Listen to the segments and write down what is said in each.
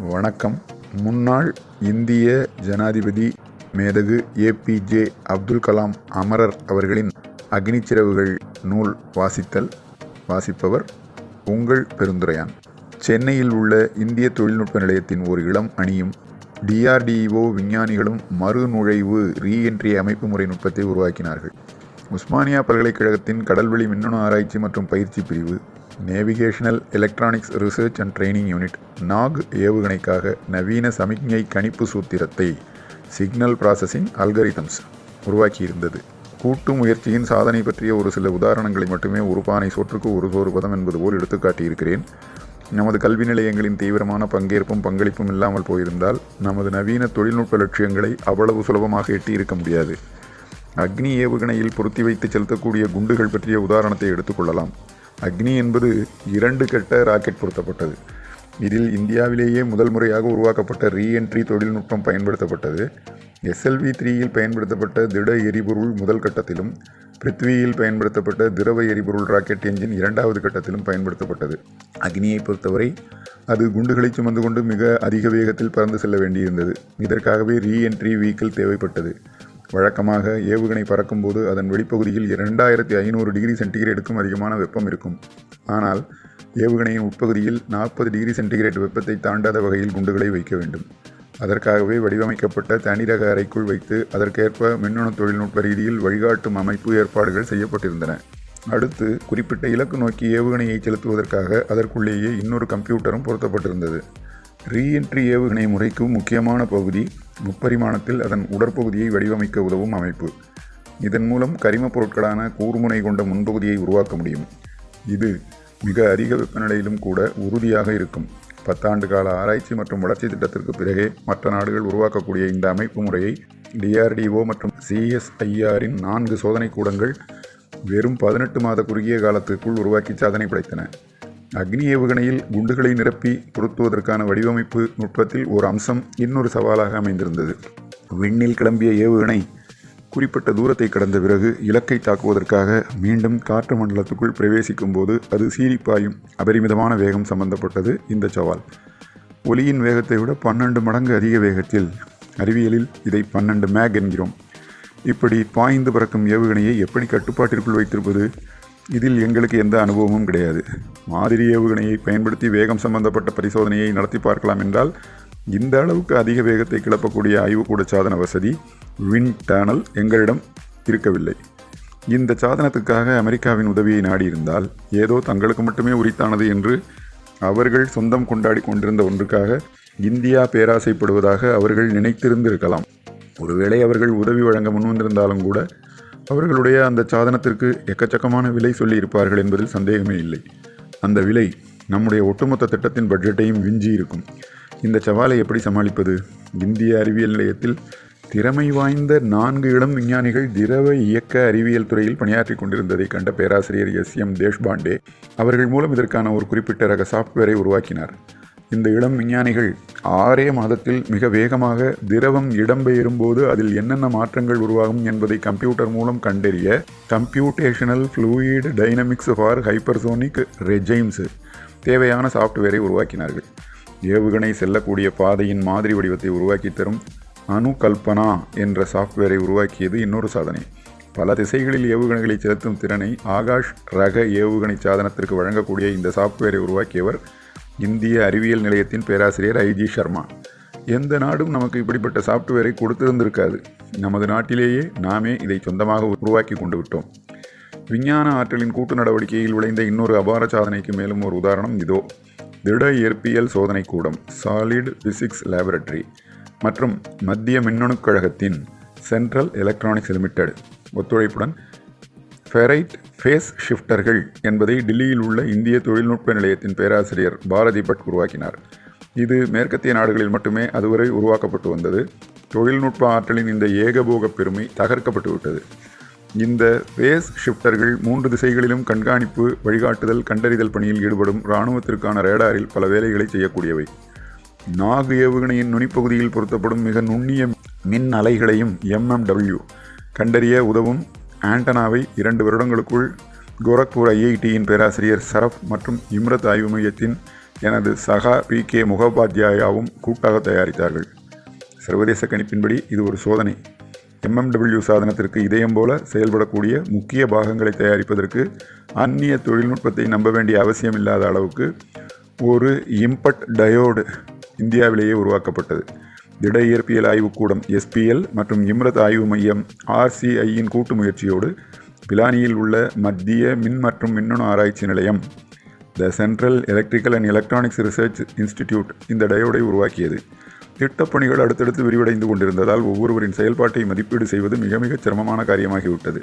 வணக்கம். முன்னாள் இந்திய ஜனாதிபதி மேதகு ஏபிஜே அப்துல் கலாம் அமரர் அவர்களின் அக்னிச்சிறவுகள் நூல் வாசித்தல் வாசிப்பவர் உங்கள் பெருந்துரையான். சென்னையில் உள்ள இந்திய தொழில்நுட்ப நிலையத்தின் ஒரு இளம் அணியும் டிஆர்டிஓ விஞ்ஞானிகளும் மறுநுழைவு ரீஎன்ட்ரி அமைப்பு முறை நுட்பத்தை உருவாக்கினார்கள். உஸ்மானியா பல்கலைக்கழகத்தின் கடல்வெளி மின்னணு ஆராய்ச்சி மற்றும் பயிற்சி பிரிவு navigational electronics research and training unit Nag ஏவுகணைக்காக நவீன சமிக்ஞை கணிப்பு சூத்திரத்தை சிக்னல் ப்ராசஸிங் அல்கரிதம்ஸ் உருவாக்கியிருந்தது. கூட்டு முயற்சியின் சாதனை பற்றிய ஒரு சில உதாரணங்களை மட்டுமே ஒரு பானை சோற்றுக்கு ஒரு சோறு பதம் என்பது போல் எடுத்துக்காட்டியிருக்கிறேன் நமது கல்வி நிலையங்களின் தீவிரமான பங்கேற்பும் பங்களிப்பும் இல்லாமல் போயிருந்தால் நமது நவீன தொழில்நுட்ப லட்சியங்களை அவ்வளவு சுலபமாக எட்டியிருக்க முடியாது. அக்னி ஏவுகணையில் பொருத்தி வைத்து செலுத்தக்கூடிய குண்டுகள் பற்றிய உதாரணத்தை எடுத்துக்கொள்ளலாம் அக்னி என்பது இரண்டு கட்ட ராக்கெட் பொருத்தப்பட்டது. இதில் இந்தியாவிலேயே முதல் முறையாக உருவாக்கப்பட்ட ரீஎன்ட்ரி தொழில்நுட்பம் பயன்படுத்தப்பட்டது. எஸ்எல்வி த்ரீயில் பயன்படுத்தப்பட்ட திட எரிபொருள் முதல் கட்டத்திலும் பிருத்வியில் பயன்படுத்தப்பட்ட திரவ எரிபொருள் ராக்கெட் என்ஜின் இரண்டாவது கட்டத்திலும் பயன்படுத்தப்பட்டது. அக்னியை பொறுத்தவரை அது குண்டுகளை சுமந்து கொண்டு மிக அதிக வேகத்தில் பறந்து செல்ல வேண்டியிருந்தது. இதற்காகவே ரீஎன்ட்ரி வீக்கிள் தேவைப்பட்டது. வழக்கமாக ஏவுகணை பறக்கும்போது அதன் வெளிப்பகுதியில் இரண்டாயிரத்தி ஐநூறு டிகிரி சென்டிகிரேடுக்கும் அதிகமான வெப்பம் இருக்கும். ஆனால் ஏவுகணையின் உட்பகுதியில் நாற்பது டிகிரி சென்டிகிரேட் வெப்பத்தை தாண்டாத வகையில் குண்டுகளை வைக்க வேண்டும். அதற்காகவே வடிவமைக்கப்பட்ட தனிரக அறைக்குள் வைத்து அதற்கேற்ப மின்னணு தொழில்நுட்ப ரீதியில் வழிகாட்டும் அமைப்பு ஏற்பாடுகள் செய்யப்பட்டிருந்தன. அடுத்து குறிப்பிட்ட இலக்கு நோக்கி ஏவுகணையை செலுத்துவதற்காக அதற்குள்ளேயே இன்னொரு கம்ப்யூட்டரும் பொருத்தப்பட்டிருந்தது. ரீஎன்ட்ரி ஏவுகணை முறைக்கு முக்கியமான பகுதி முப்பரிமாணத்தில் அதன் உடற்பகுதியை வடிவமைக்க உதவும் அமைப்பு. இதன் மூலம் கரிமப் பொருட்களான கூர்முனை கொண்ட முன்பகுதியை உருவாக்க முடியும். இது மிக அதிக வெப்பநிலையிலும் கூட உறுதியாக இருக்கும். பத்தாண்டு கால ஆராய்ச்சி மற்றும் வளர்ச்சி திட்டத்திற்கு பிறகே மற்ற நாடுகள் உருவாக்கக்கூடிய இந்த அமைப்பு முறையை டிஆர்டிஓ மற்றும் சிஎஸ்ஐஆரின் நான்கு சோதனை கூடங்கள் வெறும் பதினெட்டு மாத குறுகிய காலத்திற்குள் உருவாக்கி சாதனை படைத்தன. அக்னி ஏவுகணையில் குண்டுகளை நிரப்பி பொருத்துவதற்கான வடிவமைப்பு நுட்பத்தில் ஒரு அம்சம் இன்னொரு சவாலாக அமைந்திருந்தது. விண்ணில் கிளம்பிய ஏவுகணை குறிப்பிட்ட தூரத்தை கடந்த பிறகு இலக்கை தாக்குவதற்காக மீண்டும் காற்று மண்டலத்துக்குள் பிரவேசிக்கும் போது அது சீரிப்பாயும் அபரிமிதமான வேகம் சம்பந்தப்பட்டது இந்த சவால். ஒலியின் வேகத்தை விட பன்னெண்டு மடங்கு அதிக வேகத்தில். அறிவியலில் இதை பன்னெண்டு மேக் என்கிறோம். இப்படி பாய்ந்து பறக்கும் ஏவுகணையை எப்படி கட்டுப்பாட்டிற்குள் வைத்திருப்பது? இதில் எங்களுக்கு எந்த அனுபவமும் கிடையாது. மாதிரி ஏவுகணையை பயன்படுத்தி வேகம் சம்பந்தப்பட்ட பரிசோதனையை நடத்தி பார்க்கலாம் என்றால் இந்த அளவுக்கு அதிக வேகத்தை கிளப்பக்கூடிய ஆய்வுக்கூட சாதன வசதி வின் டேனல் எங்களிடம் இருக்கவில்லை. இந்த சாதனத்துக்காக அமெரிக்காவின் உதவியை நாடியிருந்தால் ஏதோ தங்களுக்கு மட்டுமே உரித்தானது என்று அவர்கள் சொந்தம் கொண்டாடி கொண்டிருந்த ஒன்றுக்காக இந்தியா பேராசைப்படுவதாக அவர்கள் நினைத்திருந்திருக்கலாம். ஒருவேளை அவர்கள் உதவி வழங்க முன்வந்திருந்தாலும் கூட அவர்களுடைய அந்த சாதனத்திற்கு எக்கச்சக்கமான விலை சொல்லியிருப்பார்கள் என்பதில் சந்தேகமே இல்லை. அந்த விலை நம்முடைய ஒட்டுமொத்த திட்டத்தின் பட்ஜெட்டையும் விஞ்சி இருக்கும். இந்த சவாலை எப்படி சமாளிப்பது? இந்திய அறிவியல் நிலையத்தில் திறமை வாய்ந்த நான்கு இளம் விஞ்ஞானிகள் திரவ இயக்க அறிவியல் துறையில் பணியாற்றி கொண்டிருந்ததை கண்ட பேராசிரியர் எஸ் எம் தேஷ்பாண்டே அவர்கள் மூலம் இதற்கான ஒரு குறிப்பிட்ட ரக சாஃப்ட்வேரை உருவாக்கினார். இந்த இளம் விஞ்ஞானிகள் ஆறே மாதத்தில் மிக வேகமாக திரவம் இடம்பெயரும்போது அதில் என்னென்ன மாற்றங்கள் உருவாகும் என்பதை கம்ப்யூட்டர் மூலம் கண்டறிய computational fluid dynamics for hypersonic regimes தேவையான சாஃப்ட்வேரை உருவாக்கினார்கள். ஏவுகணை செல்லக்கூடிய பாதையின் மாதிரி வடிவத்தை உருவாக்கி தரும் அணுகல்பனா என்ற சாஃப்ட்வேரை உருவாக்கியது இன்னொரு சாதனை. பல திசைகளில் ஏவுகணைகளை செலுத்தும் திறனை ஆகாஷ் ரக ஏவுகணை சாதனத்திற்கு வழங்கக்கூடிய இந்த சாஃப்ட்வேரை உருவாக்கியவர் இந்திய அறிவியல் நிலையத்தின் பேராசிரியர் ஐஜி சர்மா எந்த நாடும் நமக்கு இப்படிப்பட்ட சாஃப்ட்வேரை கொடுத்திருந்திருக்காது. நமது நாட்டிலேயே நாமே இதை சொந்தமாக உருவாக்கி கொண்டு விட்டோம். விஞ்ஞான ஆற்றலின் கூட்டு நடவடிக்கையில் விளைந்த இன்னொரு அபார சாதனைக்கு மேலும் ஒரு உதாரணம் இதோ. திட இயற்பியல் சோதனை கூடம் சாலிட் பிசிக்ஸ் லேபரட்டரி மற்றும் மத்திய மின்னணுக் கழகத்தின் சென்ட்ரல் எலக்ட்ரானிக்ஸ் லிமிடெட் ஒத்துழைப்புடன் ஃபெரைட் ஃபேஸ் ஷிஃப்டர்கள் என்பதை டில்லியில் உள்ள இந்திய தொழில்நுட்ப நிலையத்தின் பேராசிரியர் பாரதி பட் உருவாக்கினார். இது மேற்கத்திய நாடுகளில் மட்டுமே அதுவரை உருவாக்கப்பட்டு வந்தது. தொழில்நுட்ப ஆற்றலின் இந்த ஏகபோக பெருமை தகர்க்கப்பட்டு விட்டது. இந்த ஃபேஸ் ஷிஃப்டர்கள் மூன்று திசைகளிலும் கண்காணிப்பு வழிகாட்டுதல் கண்டறிதல் பணியில் ஈடுபடும் இராணுவத்திற்கான ரேடாரில் பல வேலைகளை செய்யக்கூடியவை. நாகு ஏவுகணையின் நுனிப்பகுதியில் பொருத்தப்படும் மிக நுண்ணிய மின் அலைகளையும் எம்எம்டபிள்யூ கண்டறிய உதவும் ஆண்டனாவை இரண்டு வருடங்களுக்குள் கோரக்பூர் ஐஐடியின் பேராசிரியர் சரப் மற்றும் இம்ரத் ஆய்வு மையத்தின் எனது சகா பி கே முகோபாத்யாயாவும் கூட்டாக தயாரித்தார்கள். சர்வதேச கணிப்பின்படி இது ஒரு சோதனை. எம்எம்டபிள்யூ சாதனத்திற்கு இதயம் போல செயல்படக்கூடிய முக்கிய பாகங்களை தயாரிப்பதற்கு அந்நிய தொழில்நுட்பத்தை நம்ப வேண்டிய அவசியம் இல்லாத அளவுக்கு ஒரு இம்பட் டயோடு இந்தியாவிலேயே உருவாக்கப்பட்டது. திட இயற்பியல் ஆய்வுக்கூடம் எஸ்பிஎல் மற்றும் இம்ரத் ஆய்வு மையம் ஆர்சிஐயின் கூட்டு முயற்சியோடு பிலானியில் உள்ள மத்திய மின் மற்றும் மின்னணு ஆராய்ச்சி நிலையம். The central electrical and electronics research institute இந்த டயோடை உருவாக்கியது. திட்டப்பணிகள் அடுத்தடுத்து விரிவடைந்து கொண்டிருந்ததால் ஒவ்வொருவரின் செயல்பாட்டை மதிப்பீடு செய்வது மிக மிகச் சிரமமான காரியமாகிவிட்டது.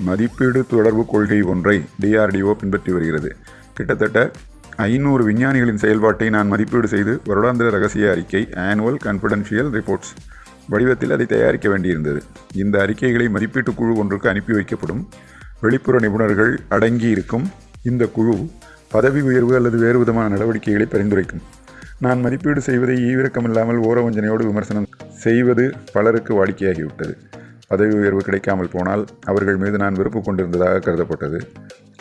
மதிப்பீடு தொடர்பு கொள்கை ஒன்றை டிஆர்டிஓ பின்பற்றி வருகிறது. கிட்டத்தட்ட ஐநூறு விஞ்ஞானிகளின் செயல்பாட்டை நான் மதிப்பீடு செய்து வருடாந்திர ரகசிய அறிக்கை ஆனுவல் கான்ஃபிடென்ஷியல் ரிப்போர்ட்ஸ் வடிவத்தில் அதை தயாரிக்க வேண்டியிருந்தது. இந்த அறிக்கைகளை மதிப்பீட்டு குழு ஒன்றுக்கு அனுப்பி வைக்கப்படும் வெளிப்புற நிபுணர்கள் அடங்கியிருக்கும் இந்த குழு பதவி உயர்வு அல்லது வேறு விதமான நடவடிக்கைகளை பரிந்துரைக்கும். நான் மதிப்பீடு செய்வதை ஈவிரக்கமில்லாமல் ஓரவஞ்சனையோடு விமர்சனம் செய்வது பலருக்கு வாடிக்கையாகிவிட்டது. பதவி உயர்வு கிடைக்காமல் போனால் அவர்கள் மீது நான் வெறுப்பு கொண்டிருந்ததாக கருதப்பட்டது.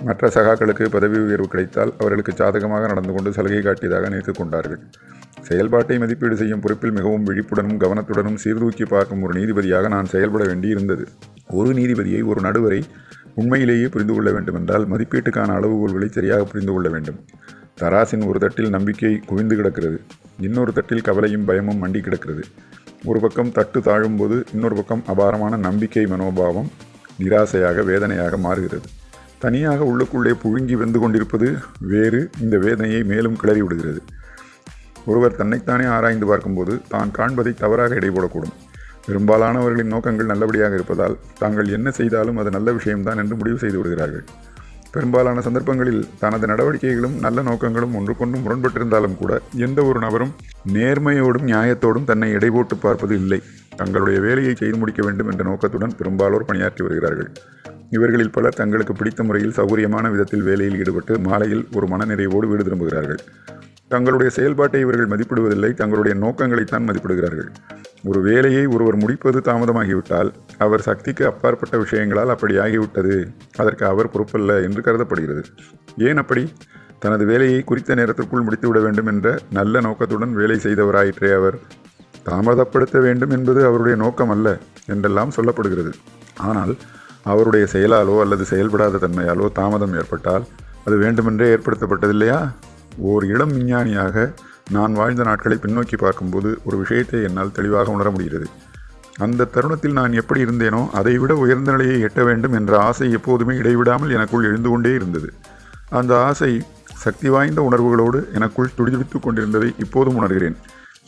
மற்ற சகாக்களுக்கு பதவி உயர்வு கிடைத்தால் அவர்களுக்கு சாதகமாக நடந்து கொண்டு சலுகை காட்டியதாக நினைத்துக் கொண்டார்கள். செயல்பாட்டை மதிப்பீடு செய்யும் பொறுப்பில் மிகவும் விழிப்புடனும் கவனத்துடனும் சீர்தூக்கி பார்க்கும் ஒரு நீதிபதியாக நான் செயல்பட வேண்டியிருந்தது. ஒரு நீதிபதியை ஒரு நடுவரை உண்மையிலேயே புரிந்து கொள்ள வேண்டுமென்றால் மதிப்பீட்டுக்கான அளவுகோல்களை சரியாக புரிந்து கொள்ள வேண்டும். தராசின் ஒரு தட்டில் நம்பிக்கை குவிந்து கிடக்கிறது. இன்னொரு தட்டில் கவலையும் பயமும் மண்டி கிடக்கிறது. ஒரு பக்கம் தட்டு தாழும்போது இன்னொரு பக்கம் அபாரமான நம்பிக்கை மனோபாவம் நிராசையாக வேதனையாக மாறுகிறது. தனியாக உள்ளுக்குள்ளே புழுங்கி வெந்து கொண்டிருப்பது வேறு. இந்த வேதனையை மேலும் கிளறி விடுகிறது. ஒருவர் தன்னைத்தானே ஆராய்ந்து பார்க்கும்போது தான் காண்பதை தவறாக இடைபோடக்கூடும். பெரும்பாலானவர்களின் நோக்கங்கள் நல்லபடியாக இருப்பதால் தாங்கள் என்ன செய்தாலும் அது நல்ல விஷயம்தான் என்று முடிவு செய்து விடுகிறார்கள். பெரும்பாலான சந்தர்ப்பங்களில் தனது நடவடிக்கைகளும் நல்ல நோக்கங்களும் ஒன்றுக்கொண்டு முரண்பட்டிருந்தாலும் கூட எந்த ஒரு நபரும் நேர்மையோடும் நியாயத்தோடும் தன்னை இடைபோட்டு பார்ப்பது இல்லை. தங்களுடைய வேலையை செய்து முடிக்க வேண்டும் என்ற நோக்கத்துடன் பெரும்பாலோர் பணியாற்றி வருகிறார்கள். இவர்களில் பலர் தங்களுக்கு பிடித்த முறையில் சௌகரியமான விதத்தில் வேலையில் ஈடுபட்டு மாலையில் ஒரு மனநிறைவோடு வீடு திரும்புகிறார்கள். தங்களுடைய செயல்பாட்டை இவர்கள் மதிப்பிடுவதில்லை தங்களுடைய நோக்கங்களைத்தான் மதிப்பிடுகிறார்கள். ஒரு வேலையை ஒருவர் முடிப்பது தாமதமாகிவிட்டால் அவர் சக்திக்கு அப்பாற்பட்ட விஷயங்களால் அப்படி ஆகிவிட்டது. அதற்கு அவர் பொறுப்பல்ல என்று கருதப்படுகிறது. ஏன் அப்படி? தனது வேலையை குறித்த நேரத்திற்குள் முடித்துவிட வேண்டும் என்ற நல்ல நோக்கத்துடன் வேலை செய்தவராயிற்றே அவர். தாமதப்படுத்த வேண்டும் என்பது அவருடைய நோக்கம் அல்ல என்றெல்லாம் சொல்லப்படுகிறது. ஆனால் அவருடைய செயலாலோ அல்லது செயல்படாத தன்மையாலோ தாமதம் ஏற்பட்டால் அது வேண்டுமென்றே ஏற்படுத்தப்பட்டதில்லையா? ஓர் இளம் விஞ்ஞானியாக நான் வாழ்ந்த நாட்களை பின்னோக்கி பார்க்கும்போது ஒரு விஷயத்தை என்னால் தெளிவாக உணர முடிகிறது. அந்த தருணத்தில் நான் எப்படி இருந்தேனோ அதைவிட உயர்ந்த நிலையை எட்ட வேண்டும் என்ற ஆசை எப்போதுமே இடைவிடாமல் எனக்குள் எழுந்து கொண்டே இருந்தது. அந்த ஆசை சக்தி வாய்ந்த உணர்வுகளோடு எனக்குள் துடிதுடித்து கொண்டிருந்ததை இப்போதும் உணர்கிறேன்.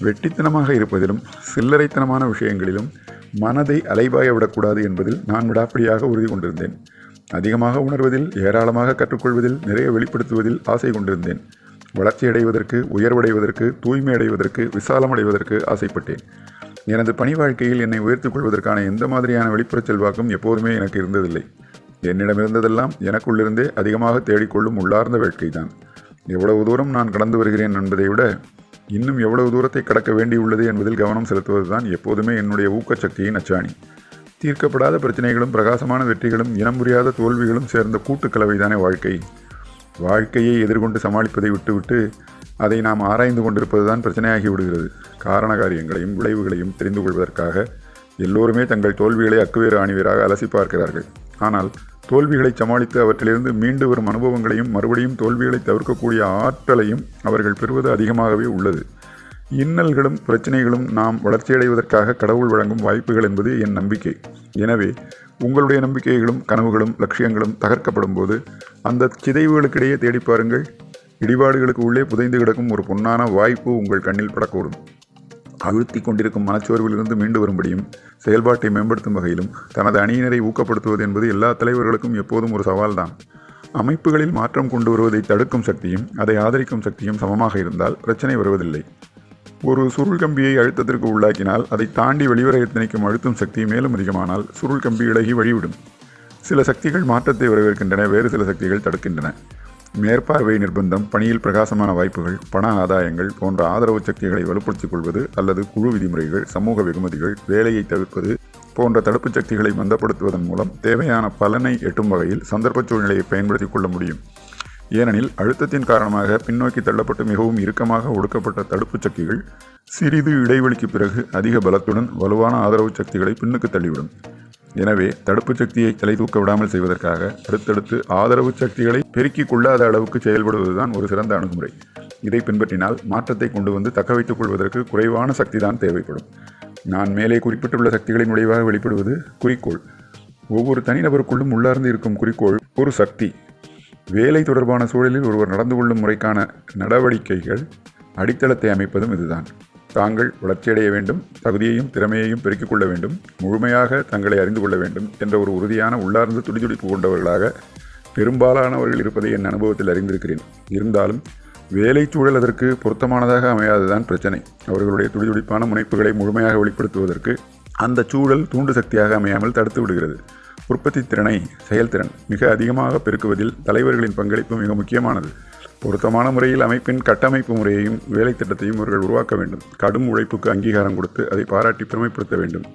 வெட்டித்தனமாக இருப்பதிலும் சில்லறைத்தனமான விஷயங்களிலும் மனதை அலைபாய விடக்கூடாது என்பதில் நான் விடாப்பிடியாக உறுதி கொண்டிருந்தேன். அதிகமாக உணர்வதில் ஏராளமாக கற்றுக்கொள்வதில் நிறைய வெளிப்படுத்துவதில் ஆசை கொண்டிருந்தேன். வளர்ச்சி அடைவதற்கு உயர்வடைவதற்கு தூய்மை அடைவதற்கு விசாலமடைவதற்கு ஆசைப்பட்டேன். எனது பணி வாழ்க்கையில் என்னை உயர்த்திக் கொள்வதற்கான எந்த மாதிரியான வெளிப்புறச் செல்வாக்கும் எப்போதுமே எனக்கு இருந்ததில்லை. என்னிடம் இருந்ததெல்லாம் எனக்குள்ளிருந்தே அதிகமாக தேடிக்கொள்ளும் உள்ளார்ந்த வேட்கைதான் எவ்வளவு தூரம் நான் கடந்து வருகிறேன் என்பதை விட இன்னும் எவ்வளவு தூரத்தை கடக்க வேண்டியுள்ளது என்பதில் கவனம் செலுத்துவதுதான் எப்போதுமே என்னுடைய ஊக்கச்சக்தியின் அச்சாணி. தீர்க்கப்படாத பிரச்சனைகளும் பிரகாசமான வெற்றிகளும் இனம் புரியாத தோல்விகளும் சேர்ந்த கூட்டுக்கலவைதானே வாழ்க்கை. வாழ்க்கையை எதிர்கொண்டு சமாளிப்பதை விட்டுவிட்டு அதை நாம் ஆராய்ந்து கொண்டிருப்பது தான் பிரச்சனையாகி விடுகிறது. காரண காரியங்களையும் விளைவுகளையும் தெரிந்து கொள்வதற்காக எல்லோருமே தங்கள் தோல்விகளை அக்குவேறு ஆணிவேராக அலசி பார்க்கிறார்கள். ஆனால் தோல்விகளை சமாளித்து அவற்றிலிருந்து மீண்டு வரும் அனுபவங்களையும் மறுபடியும் தோல்விகளை தவிர்க்கக்கூடிய ஆற்றலையும் அவர்கள் பெறுவது அதிகமாகவே உள்ளது. இன்னல்களும் பிரச்சனைகளும் நாம் வளர்ச்சியடைவதற்காக கடவுள் வழங்கும் வாய்ப்புகள் என்பது என் நம்பிக்கை. எனவே உங்களுடைய நம்பிக்கைகளும் கனவுகளும் லட்சியங்களும் தகர்க்கப்படும் போது அந்த சிதைவுகளுக்கிடையே தேடி பாருங்கள். இடிபாடுகளுக்கு உள்ளே புதைந்து கிடக்கும் ஒரு பொன்னான வாய்ப்பு உங்கள் கண்ணில் படக்கூடும். அழுத்தி கொண்டிருக்கும் மனச்சோர்விலிருந்து மீண்டு வரும்படியும் செயல்பாட்டை மேம்படுத்தும் வகையிலும் தனது அணியினரை ஊக்கப்படுத்துவது என்பது எல்லா தலைவர்களுக்கும் எப்போதும் ஒரு சவால்தான். அமைப்புகளில் மாற்றம் கொண்டு வருவதை தடுக்கும் சக்தியும் அதை ஆதரிக்கும் சக்தியும் சமமாக இருந்தால் பிரச்சனை வருவதில்லை. ஒரு சுருள் கம்பியை அழுத்தத்திற்கு உள்ளாக்கினால் அதை தாண்டி வெளிவர எத்தனைக்கும் அழுத்தும் சக்தி மேலும் அதிகமானால் சுருள் கம்பி இழகி வழிவிடும். சில சக்திகள் மாற்றத்தை வரவேற்கின்றன வேறு சில சக்திகள் தடுக்கின்றன. மேற்பார்வை நிர்பந்தம் பணியில் பிரகாசமான வாய்ப்புகள் பண ஆதாயங்கள் போன்ற ஆதரவு சக்திகளை வலுப்படுத்திக் கொள்வது அல்லது குழு விதிமுறைகள் சமூக வெகுமதிகள் வேலையை தவிர்ப்பது போன்ற தடுப்புச் சக்திகளை மந்தப்படுத்துவதன் மூலம் தேவையான பலனை எட்டும் வகையில் சந்தர்ப்ப சூழ்நிலையை பயன்படுத்திக் கொள்ள முடியும். ஏனெனில் அழுத்தத்தின் காரணமாக பின்னோக்கி தள்ளப்பட்டு மிகவும் இறுக்கமாக ஒடுக்கப்பட்ட தடுப்புச் சக்திகள் சிறிது இடைவெளிக்கு பிறகு அதிக பலத்துடன் வலுவான ஆதரவு சக்திகளை பின்னுக்கு தள்ளிவிடும். எனவே தடுப்புச் சக்தியை தலை தூக்க விடாமல் செய்வதற்காக அடுத்தடுத்து ஆதரவு சக்திகளை பெருக்கிக் கொள்ளாத அளவுக்கு செயல்படுவதுதான் ஒரு சிறந்த அணுகுமுறை. இதை பின்பற்றினால் மாற்றத்தை கொண்டு வந்து தக்க வைத்துக் கொள்வதற்கு குறைவான சக்தி தான் தேவைப்படும். நான் மேலே குறிப்பிட்டுள்ள சக்திகளின் விளைவாக வெளிப்படுவது குறிக்கோள். ஒவ்வொரு தனிநபருக்குள்ளும் உள்ளார்ந்து இருக்கும் குறிக்கோள் ஒரு சக்தி. வேலை தொடர்பான சூழலில் ஒருவர் நடந்து கொள்ளும் முறைக்கான நடவடிக்கைகள் அடித்தளத்தை அமைப்பதும் இதுதான். தாங்கள் வளர்ச்சியடைய வேண்டும் தகுதியையும் திறமையையும் பெருக்கிக் கொள்ள வேண்டும் முழுமையாக தங்களை அறிந்து கொள்ள வேண்டும் என்ற ஒரு உறுதியான உள்ளார்ந்து துடிதுடிப்பு கொண்டவர்களாக பெரும்பாலானவர்கள் இருப்பதை என் அனுபவத்தில் அறிந்திருக்கிறேன். இருந்தாலும் வேலை சூழல் அதற்கு பொருத்தமானதாக அமையாததுதான் பிரச்சனை. அவர்களுடைய துடிதுடிப்பான முனைப்புகளை முழுமையாக வெளிப்படுத்துவதற்கு அந்த சூழல் தூண்டு சக்தியாக அமையாமல் தடுத்து விடுகிறது. உற்பத்தி திறனை செயல்திறன் மிக அதிகமாக பெருக்குவதில் தலைவர்களின் பங்களிப்பு மிக முக்கியமானது. பொருத்தமான முறையில் அமைப்பின் கட்டமைப்பு முறையையும் வேலை திட்டத்தையும் அவர்கள் உருவாக்க வேண்டும். கடும் உழைப்புக்கு அங்கீகாரம் கொடுத்து அதை பாராட்டி பெருமைப்படுத்த வேண்டும்.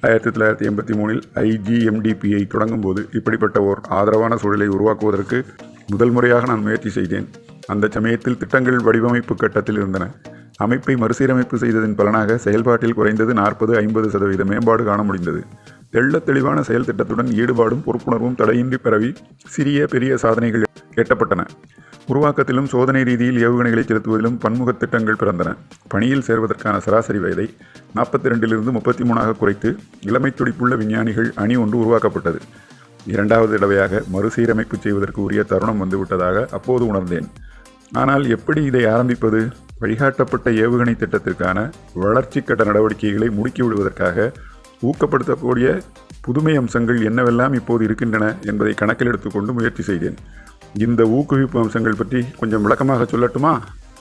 ஆயிரத்தி தொள்ளாயிரத்தி எண்பத்தி மூணில் ஐஜிஎம்டிபியை தொடங்கும் போது இப்படிப்பட்ட ஓர் ஆதரவான சூழலை உருவாக்குவதற்கு முதல் முறையாக நான் முயற்சி செய்தேன். அந்த சமயத்தில் திட்டங்கள் வடிவமைப்பு கட்டத்தில் இருந்தன. அமைப்பை மறுசீரமைப்பு செய்ததன் பலனாக செயல்பாட்டில் குறைந்தது நாற்பது ஐம்பது சதவீத மேம்பாடு காண முடிந்தது. தெள்ள தெளிவான செயல் திட்டத்துடன் ஈடுபாடும் பொறுப்புணர்வும் தடையின்றி பரவி சிறிய பெரிய சாதனைகள் எட்டப்பட்டன உருவாக்கத்திலும் சோதனை ரீதியில் ஏவுகணைகளை செலுத்துவதிலும் பன்முகத் திட்டங்கள் பிறந்தன. பணியில் சேர்வதற்கான சராசரி வயதை நாற்பத்தி ரெண்டிலிருந்து முப்பத்தி மூணாக குறைத்து இளமை துடிப்புள்ள விஞ்ஞானிகள் அணி ஒன்று உருவாக்கப்பட்டது. இரண்டாவது தடவையாக மறுசீரமைப்பு செய்வதற்கு உரிய தருணம் வந்துவிட்டதாக அப்போது உணர்ந்தேன். ஆனால் எப்படி இதை ஆரம்பிப்பது? வழிகாட்டப்பட்ட ஏவுகணை திட்டத்திற்கான வளர்ச்சி கட்ட நடவடிக்கைகளை முடுக்கி விடுவதற்காக ஊக்கப்படுத்தக்கூடிய புதுமை அம்சங்கள் என்னவெல்லாம் இப்போது இருக்கின்றன என்பதை கணக்கில் எடுத்துக்கொண்டு முயற்சி செய்தேன். இந்த ஊக்குவிப்பு அம்சங்கள் பற்றி கொஞ்சம் விளக்கமாக சொல்லட்டுமா?